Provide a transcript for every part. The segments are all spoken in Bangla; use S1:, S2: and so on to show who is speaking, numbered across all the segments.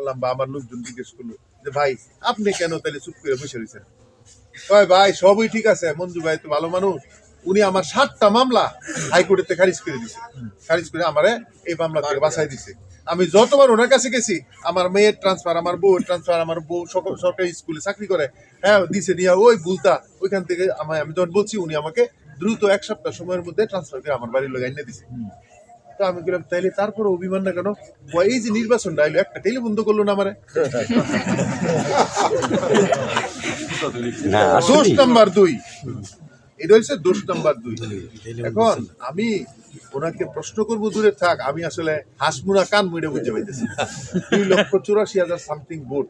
S1: করলাম, বা আমার লোকজন জিজ্ঞেস করল যে, ভাই, আপনি কেন তাহলে চুপ করে বসে রয়েছেন? কয় ভাই, সবই ঠিক আছে। মঞ্জু ভাই তো ভালো মানুষ। উনি আমার সাতটা মামলা হাইকোর্টেতে খারিজ করে দিছে। খারিজ করে আমারে এই মামলা থেকে বাঁচাই দিছে। আমি যতবার ওনার কাছে গেছি, আমার মেয়ের ট্রান্সফার আমার বউয়ের ট্রান্সফার আমার বউ সকল সরকারি স্কুলে চাকরি করে হ্যাঁ দিছে নিয়ে ওই ভুলতা ওইখান থেকে আমি যখন বলছি, উনি আমাকে দ্রুত এক সপ্তাহ সময়ের মধ্যে ট্রান্সফার করে আমার বাড়ির লোক এনে দিছে। তো আমি বললাম তাইলে তারপরে অভিমান না কেন? এই যে নির্বাচন এলো একটা টেলি বন্ধ করল না আমারে? দোষ নাম্বার দুই। এটা হচ্ছে দোষ নাম্বার দুই। এখন আমি ওনাকে প্রশ্ন করব দূরে থাক আমি আসলে হাসমুনা কান মুড়ে বুঝে পাইতেছি। দুই লক্ষ চুরাশি হাজার সামথিং ভোট।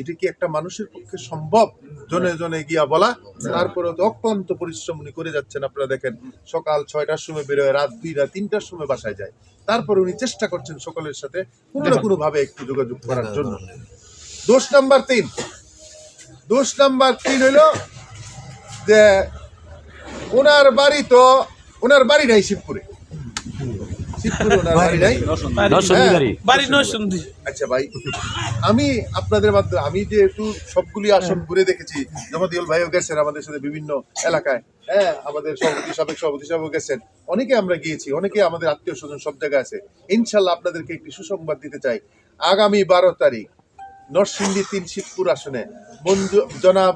S1: এটা কি একটা মানুষের পক্ষে সম্ভব? জনে জনে গিয়া বলা। তারপরে তো অত্যন্ত পরিশ্রম উনি করে যাচ্ছেন, আপনারা দেখেন। সকাল ছয়টার সময় বেরোয় রাত দুইটা, তিনটার সময় বাসায় যায়। তারপর উনি চেষ্টা করছেন সকলের সাথে কোনো না কোনো ভাবে একটু যোগাযোগ করার জন্য। দোষ নাম্বার তিন। দোষ নাম্বার তিন হইল যে ওনার বাড়ি তো, ওনার বাড়ি নাই শিবপুরে শিবপুরে ওনার বাড়ি নাই
S2: দর্শনকারী
S3: বাড়ি নয় শুনছি
S1: আচ্ছা ভাই। আমি আপনাদের মাধ্যমে আমি যে একটু সবগুলি আসন ঘুরে দেখেছি জমাদিউল ভাইও গেছেন আমাদের সাথে বিভিন্ন এলাকায়। হ্যাঁ আমাদের সভাপতি সাবেক সভাপতি সাহেব গেছেন। অনেকে আমরা গিয়েছি অনেকে আমাদের আত্মীয় স্বজন সব জায়গায় আছে। ইনশাল্লাহ আপনাদেরকে একটি সুসংবাদ দিতে চাই। আগামী বারো তারিখ নরসিংদী তিন শিবপুর আসনে। মঞ্জু জনাব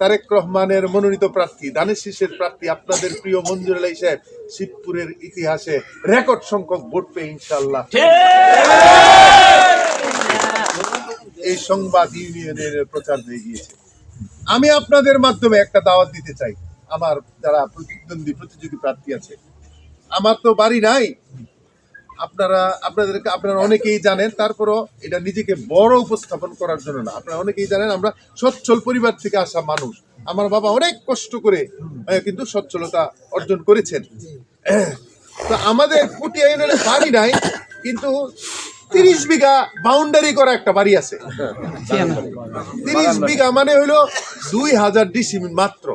S1: তারেক রহমানের মনোনীত প্রার্থী দানের শীষের প্রার্থী আপনাদের প্রিয় মঞ্জুর আলাই সাহেব শিবপুরের ইতিহাসে রেকর্ড সংখ্যক ভোট পেয়ে ইনশাল্লাহ এই সংবাদ ইউনিয়নের প্রচার হয়ে গিয়েছে। আমি আপনাদের মাধ্যমে একটা দাওয়াত দিতে চাই। আমার যারা প্রতিদ্বন্দ্বী প্রতিযোগী প্রার্থী আছে আমার তো বাড়ি নাই। আপনারা আপনাদেরকে আপনারা অনেকেই জানেন তারপরও এটা নিজেকে বড় উপস্থাপন করার জন্য না। আপনারা অনেকেই জানেন আমরা সচ্ছল পরিবার থেকে আসা মানুষ। আমার বাবা অনেক কষ্ট করে কিন্তু সচ্ছলতা অর্জন করেছেন। তো আমাদের কুটি আইনের বাড়ি নাই কিন্তু তিরিশ বিঘা বাউন্ডারি করা একটা বাড়ি আছে। তিরিশ বিঘা মানে হলো দুই হাজার ডিসিমিল মাত্র।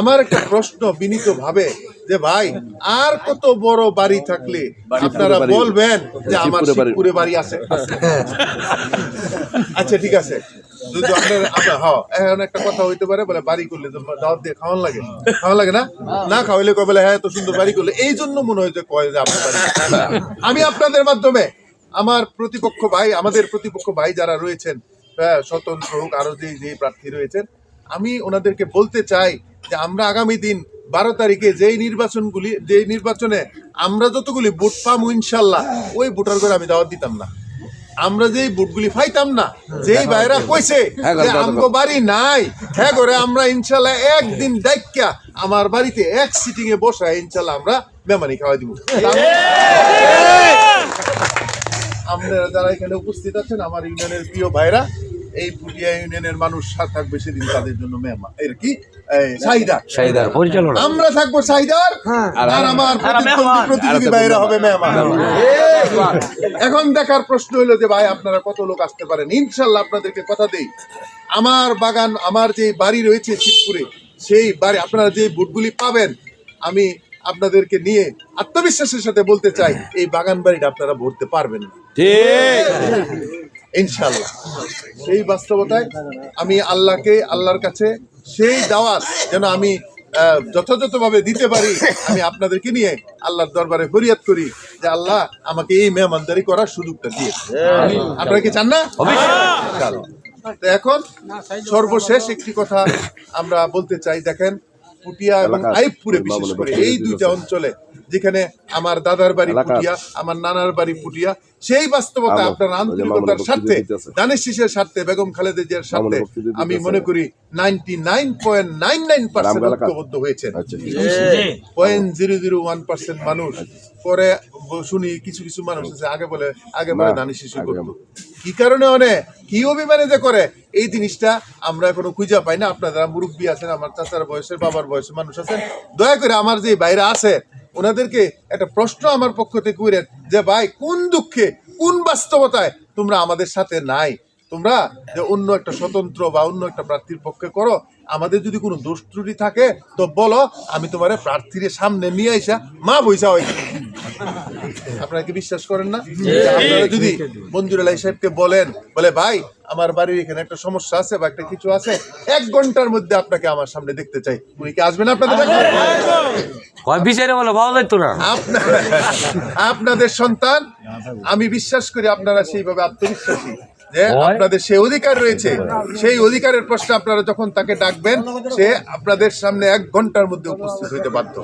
S1: আমার একটা প্রশ্ন বিনীত ভাবে যে ভাই আর কত বড় বাড়ি থাকলে আপনারা বলবেন যে আমার শিবপুরে বাড়ি আছে? আচ্ছা ঠিক আছে। আমি আপনাদের মাধ্যমে আমার প্রতিপক্ষ ভাই আমাদের প্রতিপক্ষ ভাই যারা রয়েছেন হ্যাঁ, স্বতন্ত্র হোক আরও যে যে প্রার্থী রয়েছেন আমি ওনাদেরকে বলতে চাই যে আমরা আগামী দিন বারো তারিখে যেই নির্বাচনগুলি যেই নির্বাচনে আমরা যতগুলি ভোট পাবো ইনশাল্লাহ ওই ভোটার করে আমি দাওয়াত দিতাম না। আমরা যেই বুটগুলি পাইতাম না যেই বাইরা কইছে যে আমগো বাড়ি নাই হ্যাঁ করে আমরা ইনশাল্লাহ একদিন দেখিয়া আমার বাড়িতে এক সিটিং এ বসা ইনশাল্লাহ আমরা মেমানি খাওয়াই দিব। আপনারা যারা এখানে উপস্থিত আছেন আমার ইউনিয়নের প্রিয় ভাইরা এই পুটিয়া ইউনিয়নের মানুষ থাকবে সেদিন তাদের জন্য মেহমান। এর কি?
S2: সাইদার। পরিচালনা।
S1: আমরা থাকব চাহিদার আর আমার প্রতিযোগী ভাইরা হবে মেহমান। এখন দেখার প্রশ্ন হলো যে ভাই আপনারা কত লোক আসতে পারেন? ইনশাল্লাহ আপনাদেরকে কথা দেই। আমার বাগান আমার যে বাড়ি রয়েছে শিবপুরে সেই বাড়ি আপনারা যে বুটগুলি পাবেন আমি আপনাদেরকে নিয়ে আত্মবিশ্বাসের সাথে বলতে চাই এই বাগান বাড়িটা আপনারা ভরতে পারবেন না। ইনশাল্লাহ সেই বাস্তবতায় আমি আল্লাহকে আল্লাহর কাছে সেই দাওয়াত যেন আমি যথাযথভাবে দিতে পারি আমি আপনাদেরকে নিয়ে আল্লাহর দরবারে ফরিয়াদ করি যে আল্লাহ আমাকে এই মেহমানদারি করার সুযোগটা দিয়েছে আপনারা কি চান না? তো এখন সর্বশেষ একটি কথা আমরা বলতে চাই দেখেন পুটিয়া এবং আইবপুরে বিশেষ করে এই দুইটা অঞ্চলে যেখানে আমার দাদার বাড়ি পুটিয়া আমার নানার বাড়ি পুটিয়া সেই বাস্তবতা আপনার আন্তরিকতার স্বার্থে দানের শীষের স্বার্থে বেগম খালেদা জিয়ার স্বার্থে আমি মনে করি ninety nine point nine nine percent ঐক্যবদ্ধ হয়েছেন। Point zero zero one percent মানুষ। পরে শুনি কিছু কিছু মানুষ আছে আগে বলে আগে বলে দানের শিশু করতো। কি কারণে অনে? কি অভিমানে যে করে? এই জিনিসটা আমরা এখনও খুঁজে পাই না। আপনারা যারা মুরব্বী আছেন আমার চাচার বয়সের বাবার বয়সের মানুষ আছেন দয়া করে আমার যে বাইরে আছে ওনাদেরকে একটা প্রশ্ন আমার পক্ষ থেকে করেন যে ভাই কোন দুঃখে কোন বাস্তবতায় তোমরা আমাদের সাথে নাই? তোমরা যে অন্য একটা স্বতন্ত্র বা অন্য একটা প্রার্থীর পক্ষে করো আমাদের যদি কোনো দোষ ত্রুটি থাকে তো বলো আমি তোমার প্রার্থীর সামনে নিয়ে আইসা মা বইসা হয়েছে আপনারা কি বিশ্বাস করেন না? আপনারা যদি মঞ্জুর আলাই সাহেবকে বলেন বলে ভাই আমার বাড়ির এখানে একটা সমস্যা আছে বা একটা কিছু আছে এক ঘণ্টার মধ্যে আপনাকে আমার সামনে দেখতে চাই। উনি কি আসবেন আপনাদের
S2: বিচারে বলে পাওয়া যাইতো না?
S1: আপনাদের সন্তান আমি বিশ্বাস করি আপনারা সেইভাবে আত্মবিশ্বাসী। যে আপনাদের সেই অধিকার রয়েছে সেই অধিকারের প্রশ্নে আপনারা যখন তাকে ডাকবেন সে আপনাদের সামনে এক ঘণ্টার মধ্যে উপস্থিত হইতে বাধ্য।